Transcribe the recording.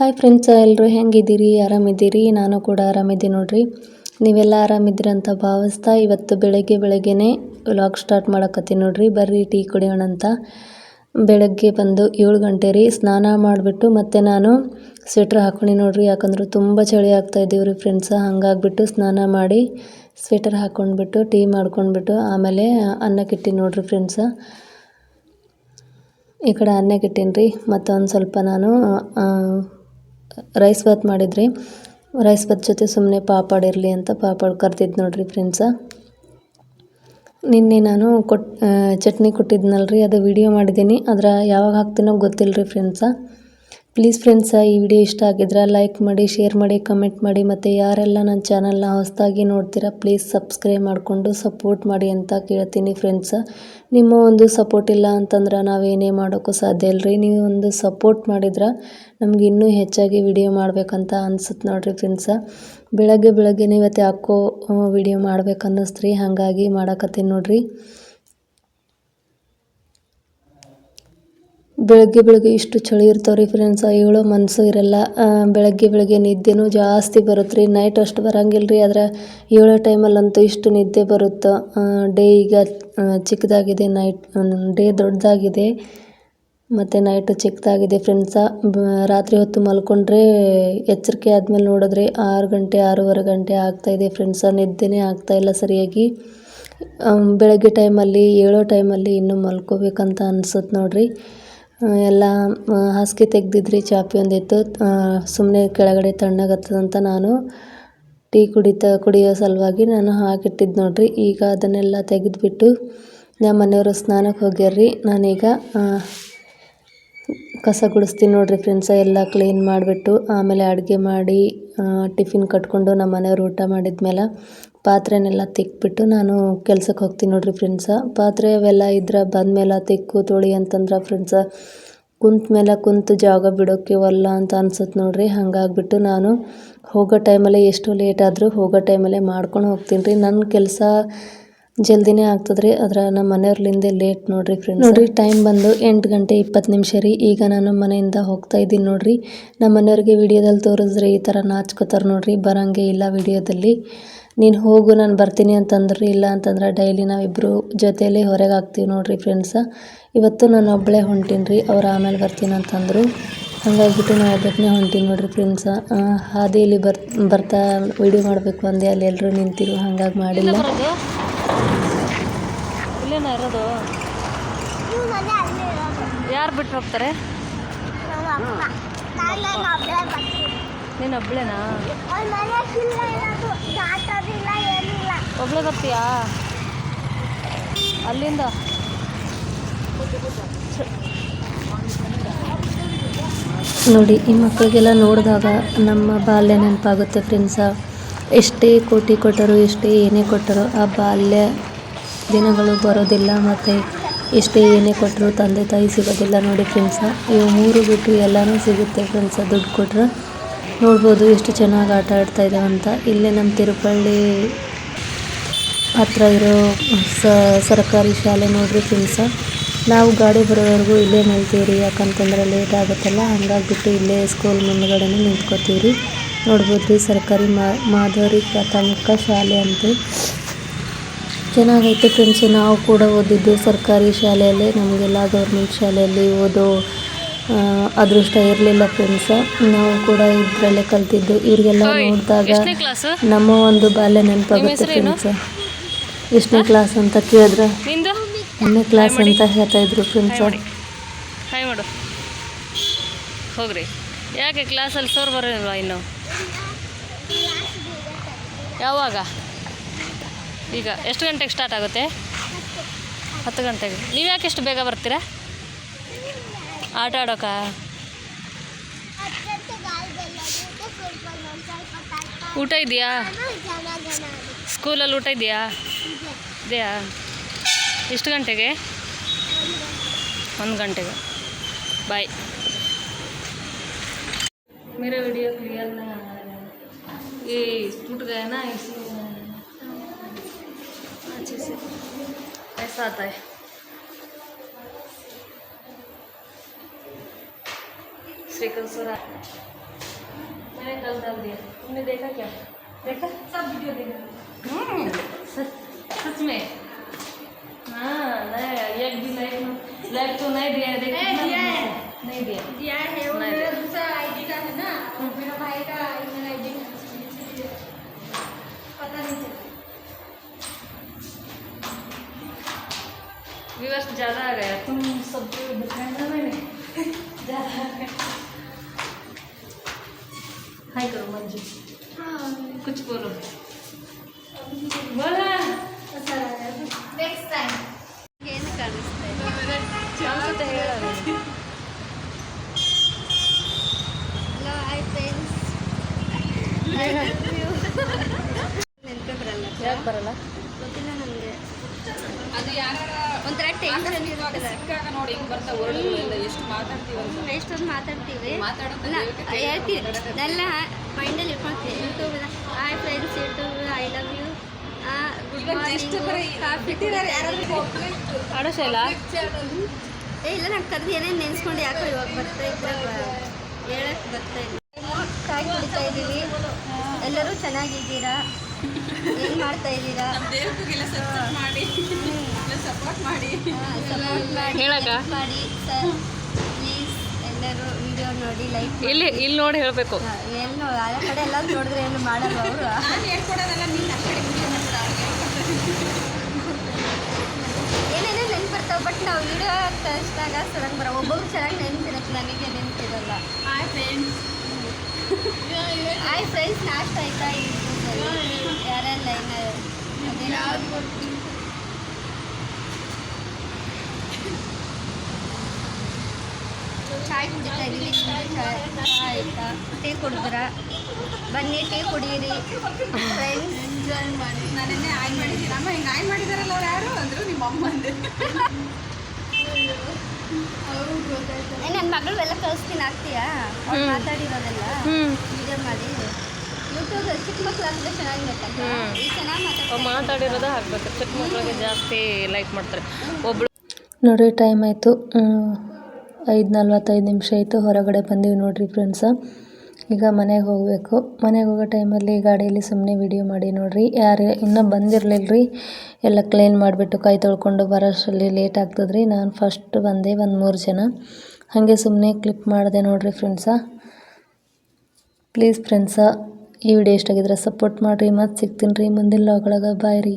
Hi friends ಎಲ್ಲರೂ ಹೆಂಗಿದ್ದೀರಿ? ಆರಾಮಿದ್ದೀರಿ? ನಾನು ಕೂಡ ಆರಾಮಿದ್ದೀನಿ ನೋಡ್ರಿ. ನೀವೆಲ್ಲ ಆರಾಮಿದ್ದೀರಿ ಅಂತ ಭಾವಿಸ್ತಾ ಇವತ್ತು ಬೆಳಗ್ಗೆ ಬೆಳಗ್ಗೆನೇ ವ್ಲಾಗ್ ಸ್ಟಾರ್ಟ್ ಮಾಡಕತ್ತೀನಿ ನೋಡ್ರಿ. ಬರ್ರಿ ಟೀ ಕುಡಿಯೋಣ ಅಂತ. ಬೆಳಗ್ಗೆ ಬಂದು ಏಳು ಗಂಟೆ ರೀ. ಸ್ನಾನ ಮಾಡಿಬಿಟ್ಟು ಮತ್ತೆ ನಾನು ಸ್ವೆಟ್ರ್ ಹಾಕೊಂಡು ನೋಡ್ರಿ. ಯಾಕಂದ್ರೆ ತುಂಬ ಚಳಿ ಆಗ್ತಾ ಇದ್ದೀವಿ ರೀ ಫ್ರೆಂಡ್ಸ ಹಂಗಾಗ್ಬಿಟ್ಟು ಸ್ನಾನ ಮಾಡಿ ಸ್ವೆಟರ್ ಹಾಕ್ಕೊಂಡ್ಬಿಟ್ಟು, ಟೀ ಮಾಡ್ಕೊಂಡ್ಬಿಟ್ಟು ಆಮೇಲೆ ಅನ್ನಕ್ಕಿಟ್ಟಿ ನೋಡ್ರಿ ಫ್ರೆಂಡ್ಸ ಈ ಕಡೆ ಅನ್ನಕ್ಕೆ ಇಟ್ಟೀನಿ ರೀ. ಮತ್ತೊಂದು ಸ್ವಲ್ಪ ನಾನು ರೈಸ್ ಬಾತ್ ಮಾಡಿದ್ರಿ ರೈಸ್ ಬಾತ್ ಜೊತೆ ಸುಮ್ಮನೆ ಪಾಪಡ್ ಇರಲಿ ಅಂತ ಪಾಪಡ್ ಕರ್ತಿದ್ದು ನೋಡ್ರಿ ಫ್ರೆಂಡ್ಸ ನಿನ್ನೆ ನಾನು ಕೊಟ್ ಚಟ್ನಿ ಕೊಟ್ಟಿದ್ನಲ್ರಿ, ಅದು ವಿಡಿಯೋ ಮಾಡಿದ್ದೀನಿ. ಅದರ ಯಾವಾಗ ಹಾಕ್ತೀನೋ ಗೊತ್ತಿಲ್ಲ ರೀ ಫ್ರೆಂಡ್ಸ ಪ್ಲೀಸ್ ಫ್ರೆಂಡ್ಸ ಈ ವಿಡಿಯೋ ಇಷ್ಟ ಆಗಿದ್ರೆ ಲೈಕ್ ಮಾಡಿ ಶೇರ್ ಮಾಡಿ ಕಮೆಂಟ್ ಮಾಡಿ, ಮತ್ತು ಯಾರೆಲ್ಲ ನನ್ನ ಚಾನಲ್ನ ಹೊಸದಾಗಿ ನೋಡ್ತೀರಾ ಪ್ಲೀಸ್ ಸಬ್ಸ್ಕ್ರೈಬ್ ಮಾಡಿಕೊಂಡು ಸಪೋರ್ಟ್ ಮಾಡಿ ಅಂತ ಕೇಳ್ತೀನಿ ಫ್ರೆಂಡ್ಸ ನಿಮ್ಮ ಒಂದು ಸಪೋರ್ಟ್ ಇಲ್ಲ ಅಂತಂದ್ರೆ ನಾವೇನೇ ಮಾಡೋಕ್ಕೂ ಸಾಧ್ಯ ಇಲ್ಲರಿ ನೀವು ಒಂದು ಸಪೋರ್ಟ್ ಮಾಡಿದ್ರೆ ನಮ್ಗೆ ಇನ್ನೂ ಹೆಚ್ಚಾಗಿ ವಿಡಿಯೋ ಮಾಡಬೇಕಂತ ಅನ್ಸುತ್ತೆ ನೋಡಿರಿ ಫ್ರೆಂಡ್ಸ ಬೆಳಗ್ಗೆ ಬೆಳಗ್ಗೆನೇ ಇವತ್ತು ಯಾಕೋ ವಿಡಿಯೋ ಮಾಡ್ಬೇಕು ಅನ್ನಿಸ್ತ್ರಿ ಹಾಗಾಗಿ ಮಾಡಕತ್ತೀನಿ ನೋಡ್ರಿ. ಬೆಳಗ್ಗೆ ಬೆಳಗ್ಗೆ ಇಷ್ಟು ಚಳಿ ಇರ್ತಾವ್ರಿ ಫ್ರೆಂಡ್ಸ್ ಹೇಳೋ ಮನಸ್ಸು ಇರಲ್ಲ. ಬೆಳಗ್ಗೆ ಬೆಳಗ್ಗೆ ನಿದ್ದೆನೂ ಜಾಸ್ತಿ ಬರುತ್ತೆ ರೀ ನೈಟ್ ಅಷ್ಟು ಬರಂಗಿಲ್ಲ ರೀ ಆದ್ರೆ ಏಳೋ ಟೈಮಲ್ಲಂತೂ ಇಷ್ಟು ನಿದ್ದೆ ಬರುತ್ತೆ? ಡೇ ಈಗ ಚಿಕ್ಕದಾಗಿದೆ. ನೈಟ್ ಡೇ ದೊಡ್ಡದಾಗಿದೆ. ಮತ್ತು ನೈಟು ಚಿಕ್ಕದಾಗಿದೆ ಫ್ರೆಂಡ್ಸ ರಾತ್ರಿ ಹೊತ್ತು ಮಲ್ಕೊಂಡ್ರೆ ಎಚ್ಚರಿಕೆ ಆದಮೇಲೆ ನೋಡಿದ್ರೆ ಆರು ಗಂಟೆ, ಆರೂವರೆ ಗಂಟೆ ಆಗ್ತಾಯಿದೆ ಫ್ರೆಂಡ್ಸ ನಿದ್ದೆನೇ ಆಗ್ತಾಯಿಲ್ಲ ಸರಿಯಾಗಿ. ಬೆಳಗ್ಗೆ ಟೈಮಲ್ಲಿ ಏಳೋ ಟೈಮಲ್ಲಿ ಇನ್ನೂ ಮಲ್ಕೋಬೇಕಂತ ಅನ್ಸುತ್ತೆ ನೋಡ್ರಿ. ಎಲ್ಲ ಹಾಸಿಗೆ ತೆಗೆದಿದ್ರಿ, ಚಾಪಿ ಒಂದಿತ್ತು. ಸುಮ್ಮನೆ ಕೆಳಗಡೆ ತಣ್ಣಗತ್ತದಂತ ನಾನು ಟೀ ಕುಡಿತಾ, ಕುಡಿಯೋ ಸಲುವಾಗಿ ನಾನು ಹಾಕಿಟ್ಟಿದ್ದು ನೋಡ್ರಿ. ಈಗ ಅದನ್ನೆಲ್ಲ ತೆಗೆದುಬಿಟ್ಟು ನಮ್ಮ ಮನೆಯವರು ಸ್ನಾನಕ್ಕೆ ಹೋಗ್ಯಾರ್ರಿ. ನಾನೀಗ ಕಸ ಗುಡಿಸ್ತೀನಿ ನೋಡಿರಿ ಫ್ರೆಂಡ್ಸ ಎಲ್ಲ ಕ್ಲೀನ್ ಮಾಡಿಬಿಟ್ಟು ಆಮೇಲೆ ಅಡುಗೆ ಮಾಡಿ ಟಿಫಿನ್ ಕಟ್ಕೊಂಡು ನಮ್ಮ ಮನೆಯವರು ಊಟ ಮಾಡಿದ್ಮೇಲೆ ಪಾತ್ರೆನೆಲ್ಲ ತಿಕ್ಬಿಟ್ಟು ನಾನು ಕೆಲ್ಸಕ್ಕೆ ಹೋಗ್ತೀನಿ ನೋಡ್ರಿ ಫ್ರೆಂಡ್ಸ ಪಾತ್ರೆ ಅವೆಲ್ಲ ಇದ್ರೆ ಬಂದಮೇಲೆ ತಿಕ್ಕು ತೊಳಿ ಅಂತಂದ್ರೆ ಫ್ರೆಂಡ್ಸ ಕುಂತ ಮೇಲೆ ಕುಂತು ಜಾಗ ಬಿಡೋಕೆ ಒಲ್ಲ ಅಂತ ಅನ್ಸುತ್ತೆ ನೋಡ್ರಿ. ಹಾಗಾಗ್ಬಿಟ್ಟು ನಾನು ಹೋಗೋ ಟೈಮಲ್ಲೇ ಎಷ್ಟು ಲೇಟ್ ಆದರೂ ಹೋಗೋ ಟೈಮಲ್ಲೇ ಮಾಡ್ಕೊಂಡು ಹೋಗ್ತೀನಿ ರೀ. ನನ್ನ ಕೆಲಸ ಜಲ್ದಿನೇ ಆಗ್ತದೆ ರೀ. ಅದರ ನಮ್ಮ ಮನೆಯವ್ರಲಿಂದೆ ಲೇಟ್ ನೋಡ್ರಿ ಫ್ರೆಂಡ್ಸ್ ನೋಡ್ರಿ. ಟೈಮ್ ಬಂದು ಎಂಟು ಗಂಟೆ ಇಪ್ಪತ್ತು ನಿಮಿಷ ರೀ. ಈಗ ನಾನು ಮನೆಯಿಂದ ಹೋಗ್ತಾ ಇದ್ದೀನಿ ನೋಡ್ರಿ. ನಮ್ಮ ಮನೆಯವ್ರಿಗೆ ವಿಡಿಯೋದಲ್ಲಿ ತೋರಿಸಿದ್ರೆ ಈ ಥರ ನಾಚ್ಕೋತಾರೆ ನೋಡ್ರಿ. ಬರೋಂಗೆ ಇಲ್ಲ ವಿಡಿಯೋದಲ್ಲಿ ನೀನು ಹೋಗು ನಾನು ಬರ್ತೀನಿ ಅಂತಂದ್ರೆ ಇಲ್ಲ ಅಂತಂದ್ರೆ ಡೈಲಿ ನಾವಿಬ್ಬರು ಜೊತೆಯಲ್ಲಿ ಹೊರಗೆ ಹಾಕ್ತೀವಿ ನೋಡಿರಿ ಫ್ರೆಂಡ್ಸ ಇವತ್ತು ನಾನು ಒಬ್ಬಳೇ ಹೊಂಟೀನಿ ರೀ ಅವ್ರು ಆಮೇಲೆ ಬರ್ತೀನಿ ಅಂತಂದರು. ಹಂಗಾಗ್ಬಿಟ್ಟು ನಾನು ಒಬ್ಬನೇ ಹೊಂಟೀನಿ ನೋಡಿರಿ ಫ್ರೆಂಡ್ಸ ಹಾದಿಯಲ್ಲಿ ಬರ್ ಬರ್ತಾ ವೀಡಿಯೋ ಮಾಡಬೇಕು ಅಂದೆ ಅಲ್ಲಿ ಎಲ್ಲರೂ ನಿಂತಿರು ಹಂಗಾಗಿ ಮಾಡಿಲ್ಲ. ಇರೋದು? ಯಾರು ಬಿಟ್ಟು ಹೋಗ್ತಾರೆ? ನೀನು ಒಬ್ಳೇನಾ? ಒಬ್ಳೆ ಬರ್ತೀಯಾ ಅಲ್ಲಿಂದ. ನೋಡಿ ಈ ಮಕ್ಕಳಿಗೆಲ್ಲ ನೋಡಿದಾಗ ನಮ್ಮ ಬಾಲ್ಯ ನೆನಪಾಗುತ್ತೆ ಫ್ರೆಂಡ್ಸ ಎಷ್ಟೇ ಕೋಟಿ ಕೊಟ್ಟರು ಎಷ್ಟೇ ಏನೇ ಕೊಟ್ಟರು ಆ ಬಾಲ್ಯ ದಿನಗಳು ಬರೋದಿಲ್ಲ ಮತ್ತು ಎಷ್ಟೇ ಏನೇ ಕೊಟ್ಟರು ತಂದೆ ತಾಯಿ ಸಿಗೋದಿಲ್ಲ ನೋಡಿ ಫ್ರೆಂಡ್ಸ ಇವು ಮೂರು ಬಿಟ್ಟು ಎಲ್ಲನೂ ಸಿಗುತ್ತೆ ಫ್ರೆಂಡ್ಸ ದುಡ್ಡು ಕೊಟ್ರೆ ನೋಡ್ಬೋದು ಎಷ್ಟು ಚೆನ್ನಾಗಿ ಆಟ ಆಡ್ತಾ ಇದಾವೆ ಅಂತ. ಇಲ್ಲೇ ನಮ್ಮ ತಿರುಪಳ್ಳಿ ಹತ್ರ ಇರೋ ಸರ್ಕಾರಿ ಶಾಲೆ ನೋಡ್ರಿ ಫ್ರೆಂಡ್ಸ್. ನಾವು ಗಾಡಿ ಬರೋವರೆಗೂ ಇಲ್ಲೇ ನಿಲ್ತೀವಿ ರೀ ಯಾಕಂತಂದ್ರೆ ಲೇಟ್ ಆಗುತ್ತಲ್ಲ. ಹಂಗಾಗ್ಬಿಟ್ಟು ಇಲ್ಲೇ ಸ್ಕೂಲ್ ಮುಂದ್ಗಡೆನೇ ನೋಡ್ಬೋದು ರೀ ಸರ್ಕಾರಿ ಮಾ ಮಾಧವರಿ ಪ್ರಾಥಮಿಕ ಶಾಲೆ ಅಂತ. ಚೆನ್ನಾಗೈತೆ ಫ್ರೆಂಡ್ಸ್, ನಾವು ಕೂಡ ಓದಿದ್ದು ಸರ್ಕಾರಿ ಶಾಲೆಯಲ್ಲೇ. ನಮಗೆಲ್ಲ ಗೌರ್ಮೆಂಟ್ ಶಾಲೆಯಲ್ಲಿ ಓದೋ ಅದೃಷ್ಟ ಇರಲಿಲ್ಲ ಫ್ರೆಂಡ್ಸ್ ನಾವು ಕೂಡ ಇದರಲ್ಲೇ ಕಲ್ತಿದ್ದು. ಇವ್ರಿಗೆಲ್ಲ ನೋಡಿದಾಗ ನಮ್ಮ ಒಂದು ಬಾಲ್ಯ ನೆನಪಾಗುತ್ತೆ? ಫ್ರೆಂಡ್ಸ್ ಎಷ್ಟನೇ ಕ್ಲಾಸ್ ಅಂತ ಕೇಳಿದ್ರೆ ಒಂದನೇ ಕ್ಲಾಸ್ ಅಂತ ಹೇಳ್ತಾ ಇದ್ರು ಫ್ರೆಂಡ್ಸ್ ಹಾಯ್ ಮಾಡು. ಹೋಗ್ರಿ. ಯಾಕೆ ಕ್ಲಾಸಲ್ಲಿ ಸೋರ್ ಬರೋಲ್ವಾ ಇನ್ನು? ಯಾವಾಗ? ಈಗ ಎಷ್ಟು ಗಂಟೆಗೆ ಸ್ಟಾರ್ಟ್ ಆಗುತ್ತೆ? ಹತ್ತು ಗಂಟೆಗೆ. ನೀವು ಯಾಕೆ ಎಷ್ಟು ಬೇಗ ಬರ್ತೀರಾ? ಆಟ ಆಡೋಕ ಊಟ ಇದೆಯಾ ಸ್ಕೂಲಲ್ಲಿ ಊಟ ಇದೆಯಾ ಇದೆಯಾ ಎಷ್ಟು ಗಂಟೆಗೆ ಒಂದು ಗಂಟೆಗೆ ಬಾಯ್ मेरा वीडियो क्लियर नहीं आ रहा है ये टूट गया ना इसलिए अच्छे से ऐसा आता है श्रीकल मैं कल डाल दिया। तुमने देखा क्या? देखा? सब वीडियो देखा। सच सच में? हाँ नहीं एक भी लाइक लाइक तो नहीं दिया है देख नहीं, दिया है। नहीं दिया। दिया है वो मेरा दूसरा आईडी का है ना? मेरा भाई का ईमेल आईडी पता नहीं चला। व्यूअर्स ज़्यादा आ गया तुम सबको बोलो बोला Next time. Can't ನೋಡಿ ಹಿಂಗ್ ಬರ್ತಾ ವರ್ಡ್ಗಳೆಲ್ಲ ಎಷ್ಟು ಎಷ್ಟೊಂದು ಮಾತಾಡ್ತೀವಿ. ಹೇಳ್ತೀವಿ. ಎಲ್ಲ ಮೈಂಡಲ್ಲಿ ಇಟ್ಕೊಳ್ತೀವಿ YouTube hi friends YouTube I love you ಇಲ್ಲ ನಾನು ಕರೆದು ಏನೇನು ನೆನೆಸ್ಕೊಂಡು ಯಾಕೋ ಇವಾಗ ಬರ್ತಾ ಇದ್ದಾಗ ಹೇಳಕ್ಕೆ ಬರ್ತಾ ಇಲ್ಲ ಕಾಯಿ ಕುಡಿತಾ ಇದ್ದೀವಿ. ಎಲ್ಲರೂ ಚೆನ್ನಾಗಿದ್ದೀರಾ? ಏನು ಮಾಡ್ತಾ ಇದ್ದೀರಾ? ದೇವರಿಗೆಲ್ಲ ಸಪೋರ್ಟ್ ಮಾಡಿ. ಸಪೋರ್ಟ್ ಮಾಡಿ. ಸಪೋರ್ಟ್ ಮಾಡಿ ಹೇಳಕ್ಕ? ಮಾಡಿ. ಸರ್ ಪ್ಲೀಸ್ ಎಲ್ಲರೂ ವಿಡಿಯೋ ನೋಡಿ ಲೈಕ್ ಇಲ್ಲಿ ಇಲ್ಲಿ ನೋಡಿ ಹೇಳಬೇಕು. ಏನು ಆ ಕಡೆ ಎಲ್ಲ ನೋಡಿದ್ರೆ ಏನು ಮಾಡಲ್ಲ ಅವರು. ನಾನು ಹೇಳ್ಕೊಡೋದಲ್ಲ ನೀನು ಆ ಕಡೆ ವಿಡಿಯೋ ಮಾಡ್ತಾರೆ ಏನೇನೋ ನೆನ್ಪು ಬರ್ತಾವೆ ಬಟ್ ನಾವು ವಿಡಿಯೋ ಸಡನ್ ಬರೋ ಒಬ್ಬೊಬ್ರು ಚೆನ್ನಾಗಿ ನೆನ್ಪಿರುತ್ತೆ ನನಗೆ ನೆನಪಿರಲ್ಲ. ಹಾಯ್ ಫ್ರೆಂಡ್ಸ್ ಹಾಯ್ ಫ್ರೆಂಡ್ಸ್ ನಾಷ್ಟ ಆಯ್ತಾ? ಚಾಯ್ ಕುಡಿತಾ ಇದ್ದೀವಿ ಚಾಯ್ ಆಯ್ತಾ ಟೀ ಕುಡಿದ್ರ ಬನ್ನಿ ಟೀ ಕುಡಿಯಿರಿ ಫ್ರೆಂಡ್ಸ್ ಎಂಜಾಯ್ ಮಾಡಿ ಆಯ್ ಮಾಡಿದ್ದೀನಿ ಅಮ್ಮ ಹಿಂಗೆ ಆಯ್ ಮಾಡಿದಾರಲ್ಲ ಅವ್ರು ಯಾರು ಅಂದರು ನಿಮ್ಮ ನನ್ನ ಮಗಳು ಎಲ್ಲ ಕಳಿಸ್ತೀನಿ ಆಗ್ತೀಯಾ? ಅವ್ರು ಮಾತಾಡಿರೋದೆಲ್ಲ. ವಿಡಿಯೋ ಮಾಡಿ. ಚಿಕ್ಕ ಚೆನ್ನಾಗಿ ಮಾತಾಡಿರೋದೇ ಹಾಕ್ಬೇಕು ಚಿಕ್ಕ ಮಕ್ಳಿಗೆ ಜಾಸ್ತಿ ಲೈಕ್ ಮಾಡ್ತಾರೆ. ಒಬ್ಳು ನೋಡಿ ಟೈಮ್ ಆಯಿತು. ಐದು ನಲ್ವತ್ತೈದು ನಿಮಿಷ ಆಯಿತು. ಹೊರಗಡೆ ಬಂದೀವಿ ನೋಡ್ರಿ ಫ್ರೆಂಡ್ಸ ಈಗ ಮನೆಗೆ ಹೋಗಬೇಕು. ಮನೆಗೆ ಹೋಗೋ ಟೈಮಲ್ಲಿ ಗಾಡಿಯಲ್ಲಿ ಸುಮ್ಮನೆ ವಿಡಿಯೋ ಮಾಡಿ ನೋಡ್ರಿ. ಯಾರು ಇನ್ನೂ ಬಂದಿರಲಿಲ್ಲ ರೀ ಎಲ್ಲ ಕ್ಲೀನ್ ಮಾಡಿಬಿಟ್ಟು ಕೈ ತೊಳ್ಕೊಂಡು ಬರೋಷ್ಟರಲ್ಲಿ ಲೇಟ್ ಆಗ್ತದ್ರಿ. ನಾನು ಫಸ್ಟ್ ಬಂದೆ ಒಂದು ಮೂರು ಜನ. ಹಾಗೆ ಸುಮ್ಮನೆ ಕ್ಲಿಪ್ ಮಾಡಿದೆ ನೋಡ್ರಿ ಫ್ರೆಂಡ್ಸ ಪ್ಲೀಸ್ ಫ್ರೆಂಡ್ಸ ಈ ವಿಡಿಯೋ ಇಷ್ಟ ಆಗಿದ್ರೆ ಸಪೋರ್ಟ್ ಮಾಡಿರಿ ಮತ್ತು ಸಿಗ್ತೀನಿ ರೀ ಮುಂದಿನ ಲಾಗೊಳಗೆ ಬಾಯ್ ರೀ.